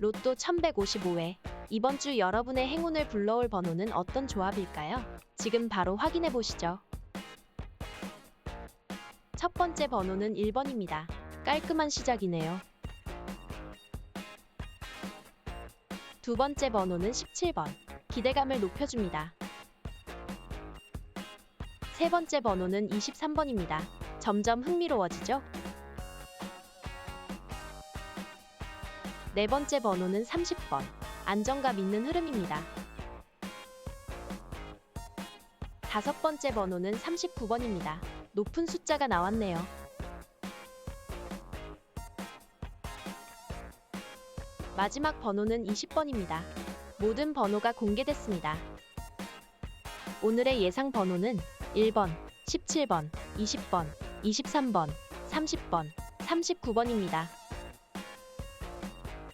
로또 1155회. 이번 주 여러분의 행운을 불러올 번호는 어떤 조합일까요? 지금 바로 확인해 보시죠. 첫 번째 번호는 1번입니다. 깔끔한 시작이네요. 두 번째 번호는 17번. 기대감을 높여줍니다. 세 번째 번호는 23번입니다. 점점 흥미로워지죠? 네 번째 번호는 30번. 안정감 있는 흐름입니다. 다섯 번째 번호는 39번입니다. 높은 숫자가 나왔네요. 마지막 번호는 20번입니다. 모든 번호가 공개됐습니다. 오늘의 예상 번호는 1번, 17번, 20번, 23번, 30번, 39번입니다.